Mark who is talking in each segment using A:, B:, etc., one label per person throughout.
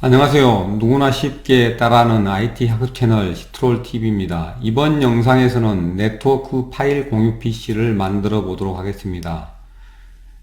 A: 안녕하세요. 누구나 쉽게 따라하는 IT 학습 채널 시트롤 TV입니다. 이번 영상에서는 네트워크 파일 공유 PC를 만들어 보도록 하겠습니다.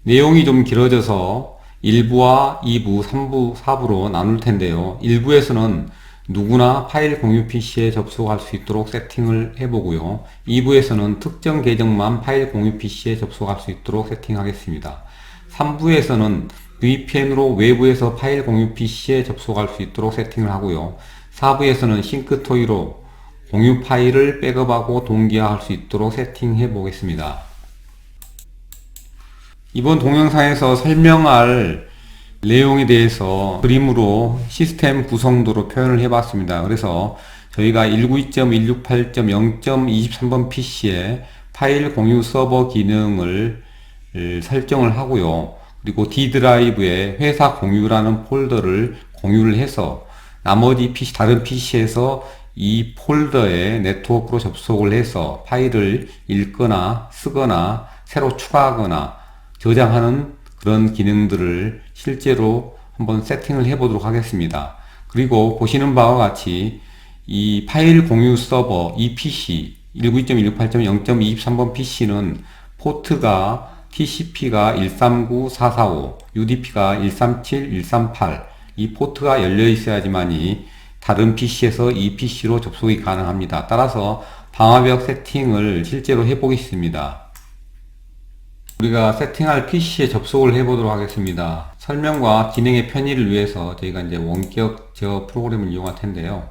A: 내용이 좀 길어져서 1부와 2부, 3부, 4부로 나눌 텐데요. 1부에서는 누구나 파일 공유 PC에 접속할 수 있도록 세팅을 해보고요. 2부에서는 특정 계정만 파일 공유 PC에 접속할 수 있도록 세팅하겠습니다. 3부에서는 VPN으로 외부에서 파일 공유 PC에 접속할 수 있도록 세팅을 하고요. 4부에서는 싱크토이로 공유 파일을 백업하고 동기화할 수 있도록 세팅해 보겠습니다. 이번 동영상에서 설명할 내용에 대해서 그림으로 시스템 구성도로 표현을 해 봤습니다. 그래서 저희가 192.168.0.23번 PC에 파일 공유 서버 기능을 설정을 하고요. 그리고 D 드라이브에 회사 공유라는 폴더를 공유를 해서 나머지 PC, 다른 PC에서 이 폴더에 네트워크로 접속을 해서 파일을 읽거나 쓰거나 새로 추가하거나 저장하는 그런 기능들을 실제로 한번 세팅을 해 보도록 하겠습니다. 그리고 보시는 바와 같이 이 파일 공유 서버 이 PC 192.168.0.23번 PC는 포트가 TCP가 139445, UDP가 137, 138, 이 포트가 열려 있어야지만이 다른 PC에서 이 PC로 접속이 가능합니다. 따라서 방화벽 세팅을 실제로 해보겠습니다. 우리가 세팅할 PC에 접속을 해보도록 하겠습니다. 설명과 진행의 편의를 위해서 저희가 이제 원격 제어 프로그램을 이용할 텐데요.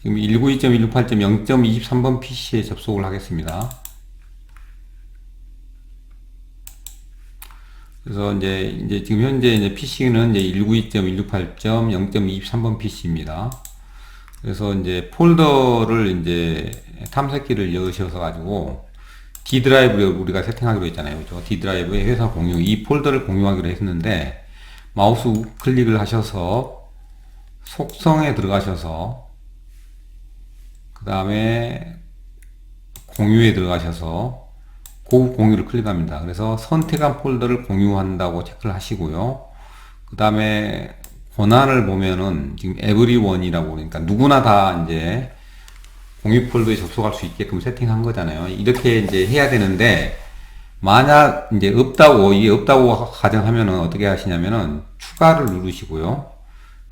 A: 지금 192.168.0.23번 PC에 접속을 하겠습니다. 그래서 이제, 이제 지금 현재 이제 PC는 이제 192.168.0.23번 PC입니다. 그래서 이제 폴더를 이제 탐색기를 여셔서 가지고 D 드라이브를 우리가 세팅하기로 했잖아요. 그죠? D 드라이브에 회사 공유, 이 폴더를 공유하기로 했는데 마우스 클릭을 하셔서 속성에 들어가셔서 그 다음에 공유에 들어가셔서 고급 공유를 클릭합니다. 그래서 선택한 폴더를 공유한다고 체크를 하시고요. 그 다음에 권한을 보면은 지금 everyone이라고 그러니까 누구나 다 이제 공유 폴더에 접속할 수 있게끔 세팅한 거잖아요. 이렇게 이제 해야 되는데 만약 이제 없다고 이게 없다고 가정하면은 어떻게 하시냐면은 추가를 누르시고요.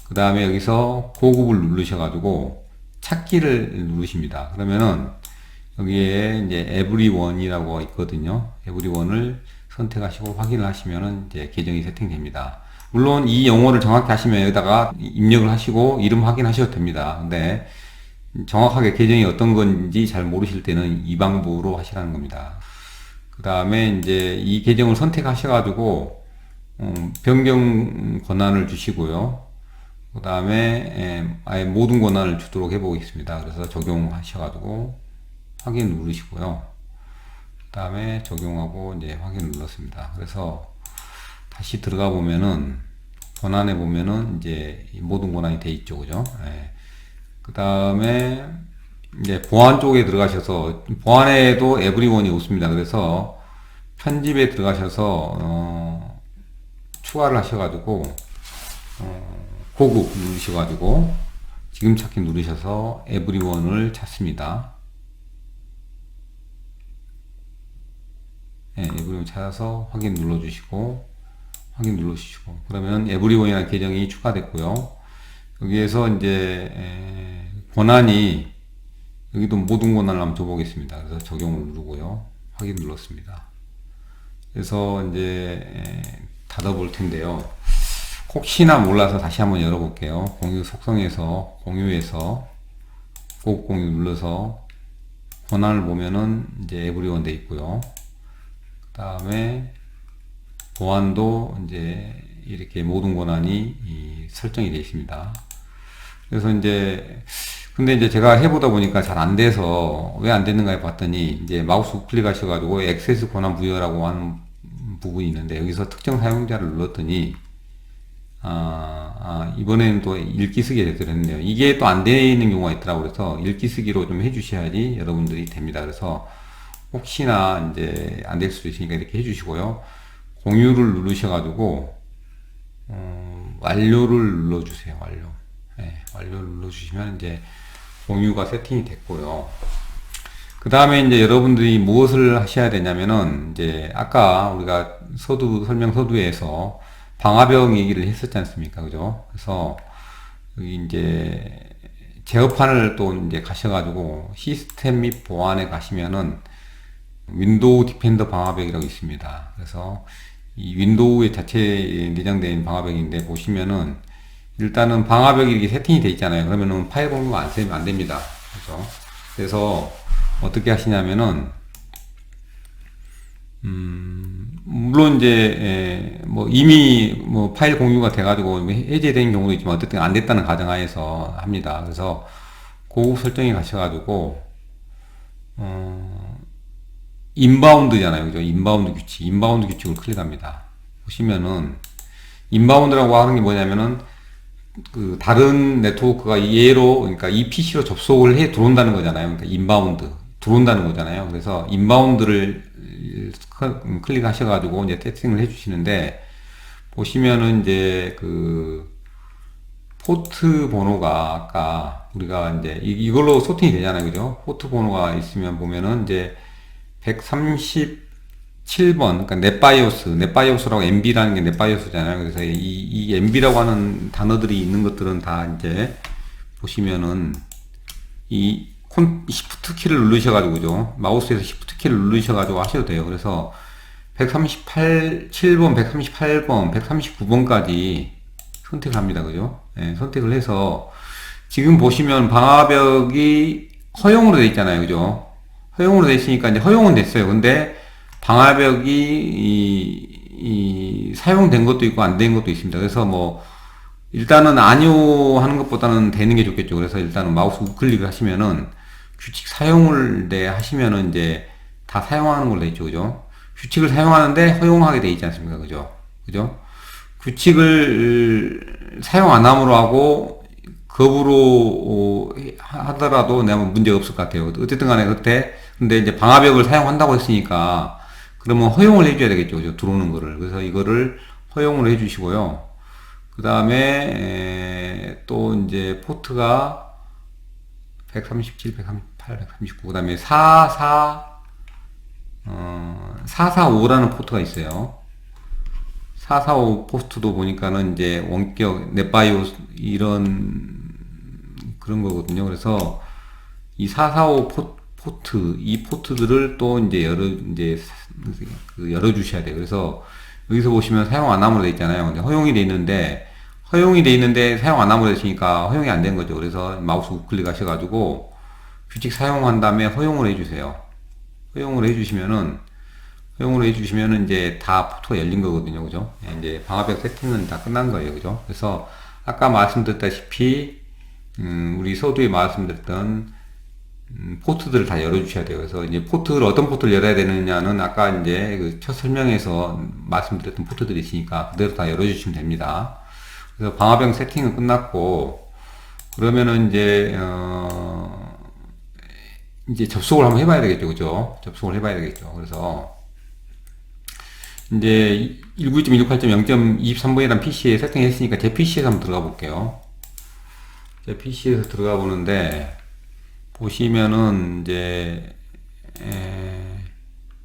A: 그 다음에 여기서 고급을 누르셔가지고 찾기를 누르십니다. 그러면은 여기에 이제 everyone이라고 있거든요. everyone을 선택하시고 확인을 하시면은 이제 계정이 세팅됩니다. 물론 이 용어를 정확히 하시면 여기다가 입력을 하시고 이름 확인하셔도 됩니다. 근데 정확하게 계정이 어떤 건지 잘 모르실 때는 이 방법으로 하시라는 겁니다. 그 다음에 이제 이 계정을 선택하셔가지고 음, 변경 권한을 주시고요. 그 다음에 아예 모든 권한을 주도록 해보겠습니다. 그래서 적용하셔가지고 확인 누르시고요. 그 다음에 적용하고 이제 확인 눌렀습니다. 그래서 다시 들어가 보면은 권한에 보면은 이제 모든 권한이 돼 있죠, 그죠? 예. 그 다음에 이제 보안 쪽에 들어가셔서 보안에도 에브리원이 없습니다. 그래서 편집에 들어가셔서 어, 추가를 하셔가지고 어, 고급 누르셔가지고 지금 찾기 누르셔서 에브리원을 찾습니다. 네, 에브리원 찾아서 확인 눌러주시고 확인 눌러주시고 그러면 에브리원이라는 계정이 추가됐고요. 여기에서 이제 권한이 여기도 모든 권한을 한번 줘보겠습니다. 그래서 적용을 누르고요. 확인 눌렀습니다. 그래서 이제 닫아볼 텐데요. 혹시나 몰라서 다시 한번 열어볼게요. 공유 속성에서 공유에서 꼭 공유 눌러서 권한을 보면은 이제 에브리원 돼 있고요. 그 다음에 보안도 이제 이렇게 모든 권한이 설정이 되어 있습니다. 그래서 이제 근데 이제 제가 해보다 보니까 잘 안 돼서 왜 안 됐는가 봤더니 이제 마우스 우클릭 하셔가지고 액세스 권한 부여라고 하는 부분이 있는데 여기서 특정 사용자를 눌렀더니 아, 아 이번에는 또 읽기 쓰기 되더랬네요. 이게 또 안 되는 경우가 있더라고 그래서 읽기 쓰기로 좀 해주셔야지 여러분들이 됩니다. 그래서 혹시나 이제 안 될 수도 있으니까 이렇게 해주시고요. 공유를 누르셔가지고 어, 완료를 눌러주세요. 완료. 네, 완료를 눌러주시면 이제 공유가 세팅이 됐고요. 그 다음에 이제 여러분들이 무엇을 하셔야 되냐면은 이제 아까 우리가 서두 설명 서두에서 방화벽 얘기를 했었지 않습니까? 그죠? 그래서 여기 이제 제어판을 또 이제 가셔가지고 시스템 및 보안에 가시면은 윈도우 디펜더 방화벽이라고 있습니다. 그래서 이 윈도우의 자체에 내장된 방화벽인데 보시면은 일단은 방화벽이 이렇게 세팅이 돼 있잖아요. 그러면은 파일 공유가 안, 안 됩니다. 그죠? 그래서 어떻게 하시냐면은 음, 물론 이제 에, 뭐 이미 뭐 파일 공유가 돼가지고 해제된 경우도 있지만 어쨌든 안 됐다는 가정하에서 합니다. 그래서 고급 설정에 가셔가지고 어, 인바운드잖아요, 그죠? 인바운드 규칙, 인바운드 규칙을 클릭합니다. 보시면은 인바운드라고 하는 게 뭐냐면은 그 다른 네트워크가 얘로 그러니까 이 PC로 접속을 해 들어온다는 거잖아요. 그러니까 인바운드 들어온다는 거잖아요. 그래서 인바운드를 클릭하셔가지고 이제 세팅을 해주시는데 보시면은 이제 그 포트 번호가 아까 우리가 이제 이- 이걸로 소팅이 되잖아요, 그죠? 포트 번호가 있으면 보면은 이제 137번, 그러니까 넷바이오스, 넷바이오스라고 MB라는 게 넷바이오스잖아요. 그래서 이, 이 MB라고 하는 단어들이 있는 것들은 다 이제 보시면은 이 콘, 시프트 키를 누르셔가지고, 그죠? 마우스에서 시프트 키를 누르셔가지고 하셔도 돼요. 그래서 138, 7번, 138번, 139번까지 선택을 합니다. 그죠? 예, 선택을 해서 지금 보시면 방화벽이 허용으로 돼 있잖아요. 그죠? 허용으로 돼 있으니까 이제 허용은 됐어요. 근데 방화벽이 이, 이 사용된 것도 있고 안 된 것도 있습니다. 그래서 뭐 일단은 아니요 하는 것보다는 되는 게 좋겠죠. 그래서 일단은 마우스 우클릭을 하시면은 규칙 사용을 네 하시면은 이제 다 사용하는 걸로 돼 있죠. 그죠? 규칙을 사용하는데 허용하게 돼 있지 않습니까? 그죠? 그죠? 규칙을 사용 안 함으로 하고 거부로 어, 하더라도 내가 문제가 없을 것 같아요. 어쨌든 간에 그때 근데 이제 방화벽을 사용한다고 했으니까 그러면 허용을 해줘야 되겠죠. 그죠? 들어오는 거를. 그래서 이거를 허용을 해주시고요. 그 다음에 또 이제 포트가 137, 138, 139, 그 다음에 44, 어, 445라는 포트가 있어요. 445 포스트도 보니까는 이제 원격 넷바이오 이런 그런 거거든요. 그래서 이 445 포, 포트 이 포트들을 또 이제 열어 이제 그 열어 주셔야 돼요. 그래서 여기서 보시면 사용 안 함으로 돼 있잖아요. 근데 허용이 돼 있는데 허용이 돼 있는데 사용 안 함으로 되시니까 허용이 안 된 거죠. 그래서 마우스 우클릭 하셔가지고 규칙 사용한 다음에 허용을 해주세요. 허용을 해주시면은 허용을 해주시면은 이제 다 포트가 열린 거거든요. 그죠? 예, 이제 방화벽 세팅은 다 끝난 거예요. 그죠? 그래서 아까 말씀드렸다시피 음, 우리 서두에 말씀드렸던 음, 포트들을 다 열어주셔야 돼요. 그래서 이제 포트를 어떤 포트를 열어야 되느냐는 아까 이제 그 첫 설명에서 말씀드렸던 포트들이 있으니까 그대로 다 열어주시면 됩니다. 그래서 방화벽 세팅은 끝났고 그러면은 이제 어 이제 접속을 한번 해봐야 되겠죠, 그죠? 접속을 해봐야 되겠죠. 그래서 이제 192.168.0.23번이라는 PC에 세팅했으니까 제 PC에서 한번 들어가 볼게요. 제 PC에서 들어가 보는데 보시면은 이제 에,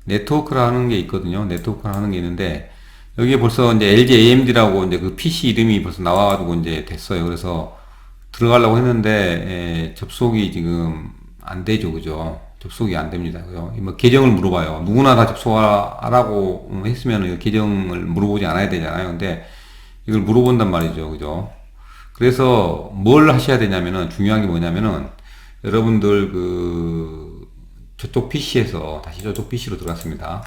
A: 네트워크라는 게 있거든요. 네트워크라는 게 있는데 여기에 벌써 이제 LG AMD라고 이제 그 PC 이름이 벌써 나와가지고 이제 됐어요. 그래서 들어가려고 했는데 에, 접속이 지금 안 되죠, 그죠? 접속이 안 됩니다. 그죠? 뭐 계정을 물어봐요. 누구나 다 접속하라고 했으면 계정을 물어보지 않아야 되잖아요. 근데 이걸 물어본단 말이죠, 그죠? 그래서 뭘 하셔야 되냐면은 중요한 게 뭐냐면은 여러분들 그 저쪽 PC에서 다시 저쪽 PC로 들어갔습니다.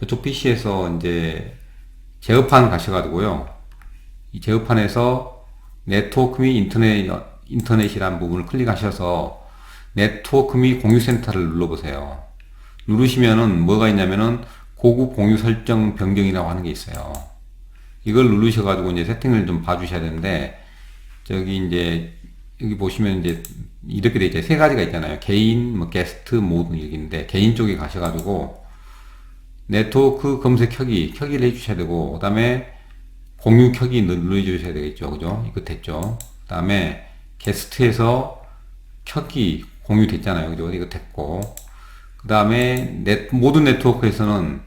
A: 저쪽 PC에서 이제 제어판 가셔가지고요. 이 제어판에서 네트워크 및 인터넷 인터넷이라는 부분을 클릭하셔서 네트워크 및 공유센터를 눌러보세요. 누르시면은 뭐가 있냐면은 고급 공유 설정 변경이라고 하는 게 있어요. 이걸 누르셔가지고 이제 세팅을 좀 봐주셔야 되는데 저기 이제 여기 보시면 이제 이렇게 돼 있죠. 세 가지가 있잖아요. 개인, 뭐 게스트, 모드 여기 있는데 개인 쪽에 가셔가지고 네트워크 검색 켜기 켜기를 해주셔야 되고 그 다음에 공유 켜기 눌러주셔야 되겠죠. 그죠? 이거 됐죠. 그 다음에 게스트에서 켜기 공유 됐잖아요. 그죠? 이거 됐고. 그 다음에 넷, 모든 네트워크에서는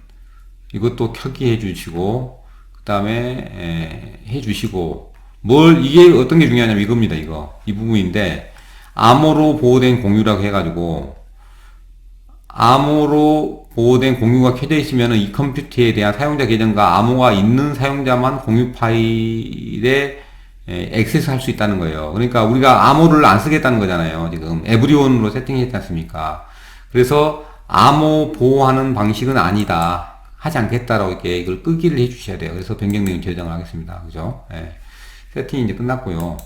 A: 이것도 켜기 해주시고, 그 다음에 해주시고, 뭘, 이게 어떤 게 중요하냐면 이겁니다. 이거. 이 부분인데, 암호로 보호된 공유라고 해가지고, 암호로 보호된 공유가 켜져 있으면 이 컴퓨터에 대한 사용자 계정과 암호가 있는 사용자만 공유 파일에 에, 액세스 할 수 있다는 거예요. 그러니까 우리가 암호를 안 쓰겠다는 거잖아요. 지금 에브리온으로 세팅했지 않습니까? 그래서 암호 보호하는 방식은 아니다. 하지 않겠다라고 이렇게 이걸 끄기를 해 주셔야 돼요. 그래서 변경 내용 저장을 하겠습니다. 그죠? 예. 세팅이 이제 끝났고요.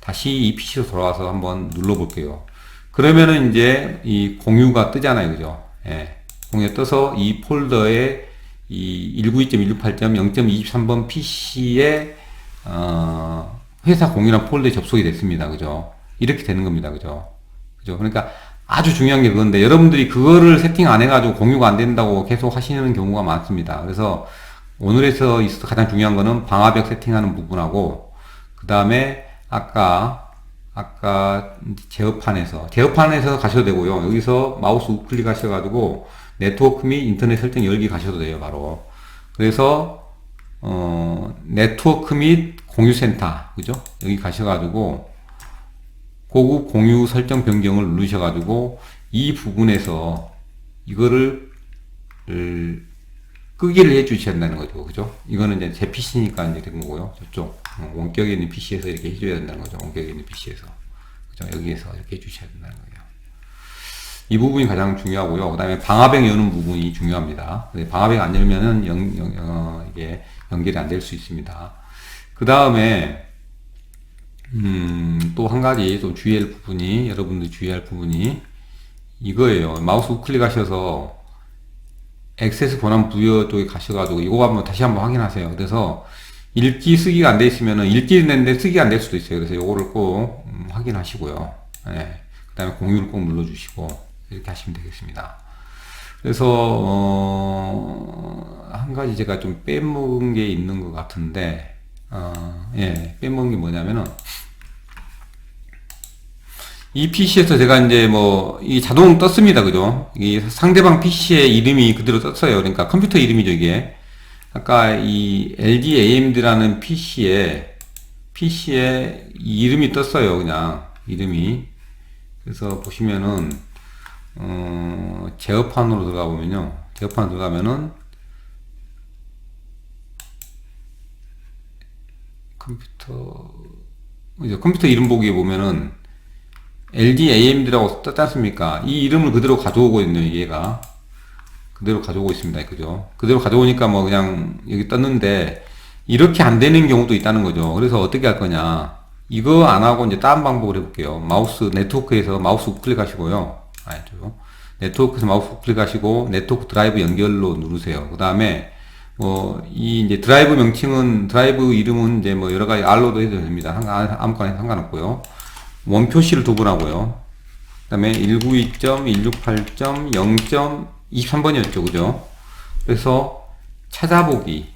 A: 다시 이 PC로 돌아와서 한번 눌러볼게요. 그러면은 이제 이 공유가 뜨잖아요. 그죠? 예. 공유가 떠서 이 폴더에 이 192.168.0.23번 PC에 어, 회사 공유란 폴더에 접속이 됐습니다. 그죠? 이렇게 되는 겁니다. 그죠? 그죠? 그러니까 아주 중요한 게 그건데 여러분들이 그거를 세팅 안 해가지고 공유가 안 된다고 계속 하시는 경우가 많습니다. 그래서 오늘에서 있어서 가장 중요한 거는 방화벽 세팅하는 부분하고 그 다음에 아까 아까 제어판에서 제어판에서 가셔도 되고요. 여기서 마우스 우클릭 하셔가지고 네트워크 및 인터넷 설정 열기 가셔도 돼요. 바로 그래서 어, 네트워크 및 공유센터 그죠? 여기 가셔가지고 고급 공유 설정 변경을 누르셔가지고 이 부분에서 이거를 을, 끄기를 해 주셔야 된다는 거죠. 그죠? 이거는 이제 제 PC니까 이제 된 거고요. 저쪽 어, 원격에 있는 PC에서 이렇게 해줘야 된다는 거죠. 원격에 있는 PC에서. 그죠? 여기에서 이렇게 해주셔야 된다는 거예요. 이 부분이 가장 중요하고요. 그 다음에 방화벽 여는 부분이 중요합니다. 방화벽 안 열면은 연, 연, 어, 이게 연결이 안 될 수 있습니다. 그 다음에 음, 또 한 가지 좀 주의할 부분이 여러분들 주의할 부분이 이거예요. 마우스 우클릭 하셔서 액세스 권한 부여 쪽에 가셔가지고 이거 한번 다시 한번 확인하세요. 그래서 읽기 쓰기가 안 돼 있으면은 읽기 되는데 쓰기가 안 될 수도 있어요. 그래서 이거를 꼭 음, 확인하시고요. 네. 그 다음에 공유를 꼭 눌러주시고 이렇게 하시면 되겠습니다. 그래서 어, 한 가지 제가 좀 빼먹은 게 있는 것 같은데 어, 예, 빼먹은 게 뭐냐면은 이 PC에서 제가 이제 뭐, 이 자동 떴습니다. 그죠? 이 상대방 PC의 이름이 그대로 떴어요. 그러니까 컴퓨터 이름이죠, 이게. 아까 이 LG AMD라는 PC에, PC에 이름이 떴어요. 그냥, 이름이. 그래서 보시면은, 어, 제어판으로 들어가 보면요. 제어판 들어가면은, 컴퓨터, 이제 컴퓨터 이름 보기에 보면은, LG AMD라고 떴지 않습니까? 이 이름을 그대로 가져오고 있네요, 얘가. 그대로 가져오고 있습니다. 그죠? 그대로 가져오니까 뭐 그냥 여기 떴는데, 이렇게 안 되는 경우도 있다는 거죠. 그래서 어떻게 할 거냐. 이거 안 하고 이제 다른 방법을 해볼게요. 마우스 네트워크에서 마우스 우클릭 하시고요. 아죠. 네트워크에서 마우스 우클릭 하시고, 네트워크 드라이브 연결로 누르세요. 그 다음에, 뭐, 이 이제 드라이브 명칭은, 드라이브 이름은 이제 뭐 여러 가지 R로도 해도 됩니다. 아무거나 상관없고요. 원 표시를 두분하고요. 그 다음에 192.168.0.23번이었죠. 그죠? 그래서 찾아보기.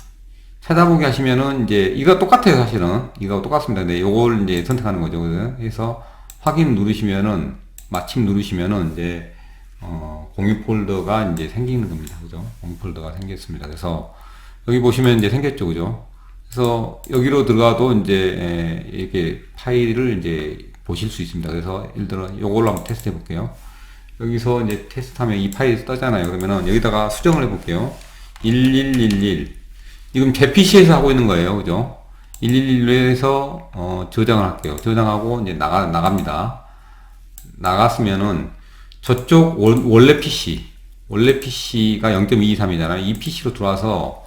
A: 찾아보기 하시면은 이제 이거 똑같아요. 사실은. 이거 똑같습니다. 근데 요걸 이제 선택하는 거죠. 그래서 확인 누르시면은 마침 누르시면은 이제 어, 공유 폴더가 이제 생기는 겁니다. 그죠? 공유 폴더가 생겼습니다. 그래서 여기 보시면 이제 생겼죠. 그죠? 그래서 여기로 들어가도 이제 이렇게 파일을 이제 보실 수 있습니다. 그래서 예를 들어 이걸로 한번 테스트 해 볼게요. 여기서 이제 테스트하면 이 파일이 떠잖아요. 그러면은 여기다가 수정을 해 볼게요. 1111 지금 제 PC에서 하고 있는 거예요. 그죠? 111에서 어, 저장을 할게요. 저장하고 이제 나가 나갑니다. 나갔으면은 저쪽 원, 원래 PC 원래 PC가 0.223이잖아요. 이 PC로 들어와서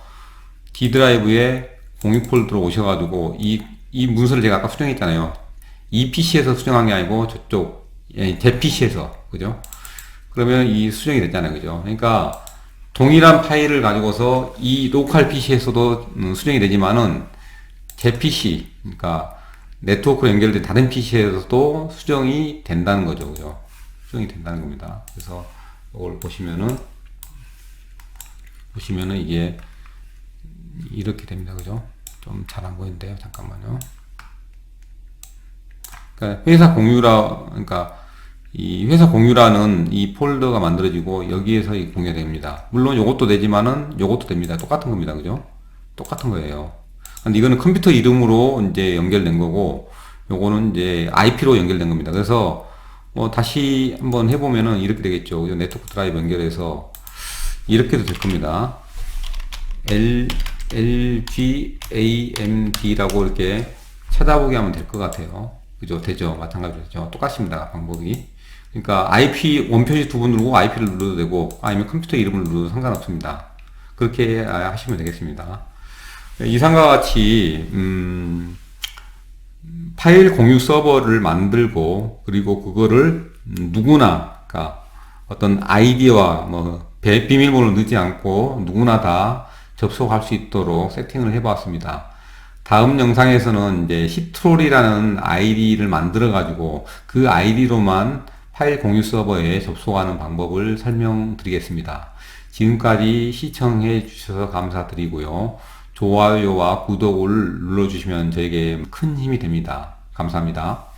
A: D 드라이브에 공유 폴더로 오셔가지고 이, 이 문서를 제가 아까 수정했잖아요. 이 PC에서 수정한 게 아니고 저쪽 예, 제 PC에서 그죠? 그러면 이 수정이 됐잖아요, 그죠? 그러니까 동일한 파일을 가지고서 이 로컬 PC에서도 음, 수정이 되지만은 제 PC, 그러니까 네트워크 연결된 다른 PC에서도 수정이 된다는 거죠, 그죠? 수정이 된다는 겁니다. 그래서 이걸 보시면은 보시면은 이게 이렇게 됩니다, 그죠? 좀 잘 안 보이는데요. 잠깐만요. 그러니까 회사 공유라 그러니까 이 회사 공유라는 이 폴더가 만들어지고 여기에서 이 공유가 됩니다. 물론 요것도 되지만은 요것도 됩니다. 똑같은 겁니다. 그죠? 똑같은 거예요. 근데 이거는 컴퓨터 이름으로 이제 연결된 거고 요거는 이제 IP로 연결된 겁니다. 그래서 뭐 다시 한번 해보면은 이렇게 되겠죠. 그죠? 네트워크 드라이브 연결해서 이렇게도 될 겁니다. L, LGAMD라고 이렇게 찾아보게 하면 될 것 같아요. 그죠? 되죠? 마찬가지죠. 똑같습니다. 방법이. 그러니까 IP 원표시 두 번 누르고 IP를 눌러도 되고 아니면 컴퓨터 이름을 눌러도 상관없습니다. 그렇게 하시면 되겠습니다. 이상과 같이 음, 파일 공유 서버를 만들고 그리고 그거를 누구나 그러니까 어떤 아이디와 뭐 비- 비밀번호를 넣지 않고 누구나 다 접속할 수 있도록 세팅을 해봤습니다. 다음 영상에서는 이제 시트롤이라는 아이디를 만들어 가지고 그 아이디로만 파일 공유 서버에 접속하는 방법을 설명드리겠습니다. 지금까지 시청해 주셔서 감사드리고요. 좋아요와 구독을 눌러주시면 저에게 큰 힘이 됩니다. 감사합니다.